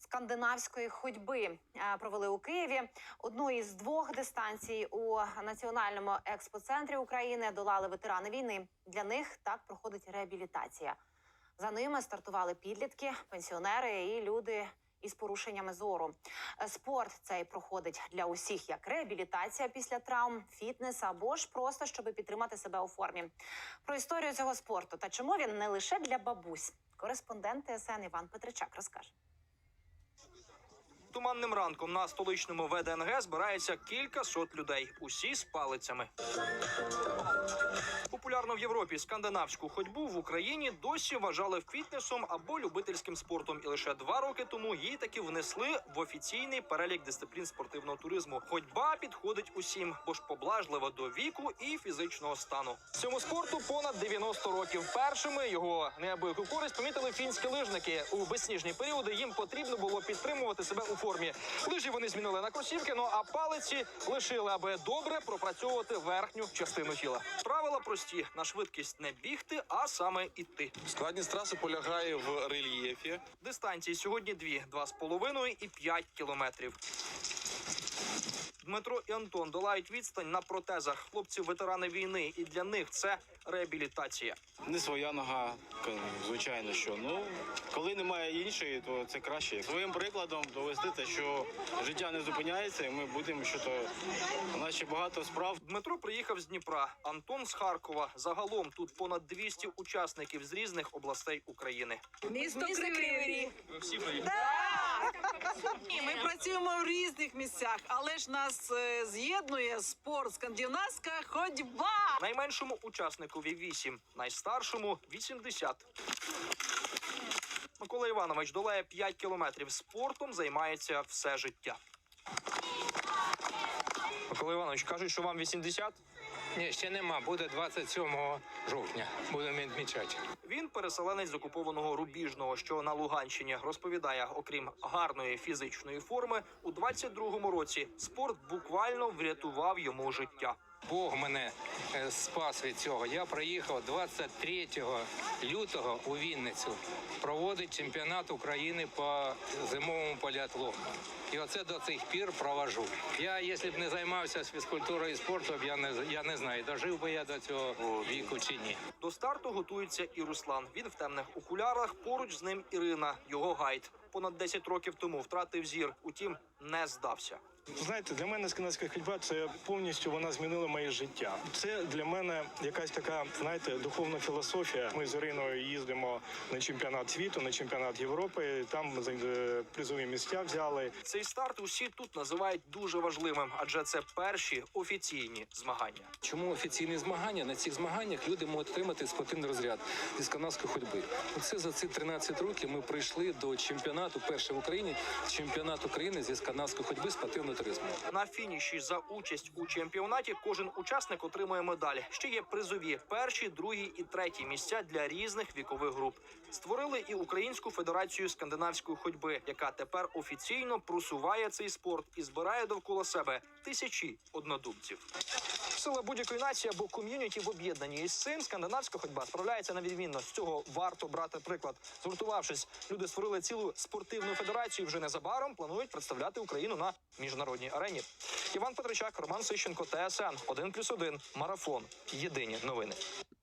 скандинавської ходьби е, провели у Києві. Одну із двох дистанцій у національному експоцентрі України долали ветерани війни. Для них так проходить реабілітація. За ними стартували підлітки, пенсіонери і люди із порушеннями зору. Спорт цей проходить для усіх як реабілітація після травм, фітнес або ж просто щоб підтримати себе у формі. Про історію цього спорту та чому він не лише для бабусь. Кореспондент ТСН Іван Петричак розкаже. Туманним ранком на столичному ВДНГ збирається кілька сот людей, усі з палицями. Популярну в Європі скандинавську ходьбу в Україні досі вважали фітнесом або любительським спортом, і лише два роки тому її таки внесли в офіційний перелік дисциплін спортивного туризму. Ходьба підходить усім, бо ж поблажлива до віку і фізичного стану. Цьому спорту понад 90 років. Першими його неабияку користь помітили фінські лижники. У безсніжні періоди їм потрібно було підтримувати себе у формі. Лижі вони змінили на кросівки, ну а палиці лишили, аби добре пропрацьовувати верхню частину тіла. Правила прості: на швидкість не бігти, а саме іти. Складність траси полягає в рельєфі. Дистанції сьогодні дві: два з половиною і п'ять кілометрів. Дмитро і Антон долають відстань на протезах. Хлопці ветерани війни, і для них це реабілітація. Не своя нога, звичайно, що ну коли немає іншої, то це краще. Своїм прикладом довести те, що життя не зупиняється, і ми будемо що ще багато справ. Дмитро приїхав з Дніпра, Антон з Харкова. Загалом тут понад 200 учасників з різних областей України. Місто Кривий Ріг. Ви всі приїхали? Ні, Ми працюємо в різних місцях, але ж нас е, з'єднує спорт скандинавська ходьба. Найменшому учасникові 8, найстаршому 80. Микола Іванович долає 5 кілометрів. Спортом займається все життя. Микола Іванович, кажуть, що вам 80? Ні, ще нема. Буде 27 жовтня. Будемо відмічати. Він переселенець з окупованого Рубіжного, що на Луганщині розповідає, окрім гарної фізичної форми, у 22-му році спорт буквально врятував йому життя. Бог мене е, спас від цього. Я приїхав 23 лютого у Вінницю. Проводить чемпіонат України по зимовому поліатлону. І оце до цих пір провожу. Я, якщо б не займався фізкультурою і спортом, я не я не знаю, дожив би я до цього віку чи ні. До старту готується і Руслан. Він в темних окулярах. Поруч з ним Ірина, його гайд. Понад 10 років тому втратив зір, утім не здався. Знаєте, для мене скандинавська ходьба це повністю вона змінила моє життя. Це для мене якась така, знаєте, духовна філософія. Ми з Іриною їздимо на чемпіонат світу, на чемпіонат Європи. Там е, призові місця взяли. Цей старт усі тут називають дуже важливим, адже це перші офіційні змагання. Чому офіційні змагання на цих змаганнях люди можуть отримати спортивний розряд зі скандинавської ходьби? Оце за ці 13 років ми прийшли до чемпіонату перший в Україні, чемпіонат України зі скандинавської ходьби спортивного туризму. На фініші за участь у чемпіонаті кожен учасник отримує медаль. Ще є призові перші, другі і треті місця для різних вікових груп. Створили і Українську федерацію скандинавської ходьби, яка тепер офіційно просуває цей спорт і збирає довкола себе тисячі однодумців. Сила будь-якої нації або ком'юніті в об'єднанні із цим скандинавська ходьба справляється на відмінно. З цього варто брати приклад. Згуртувавшись, люди створили цілу спортивну федерацію. і Вже незабаром планують представляти Україну на міжнародній арені. Іван Петричак, Роман Сищенко, ТСН 1+,1, Марафон. Єдині новини.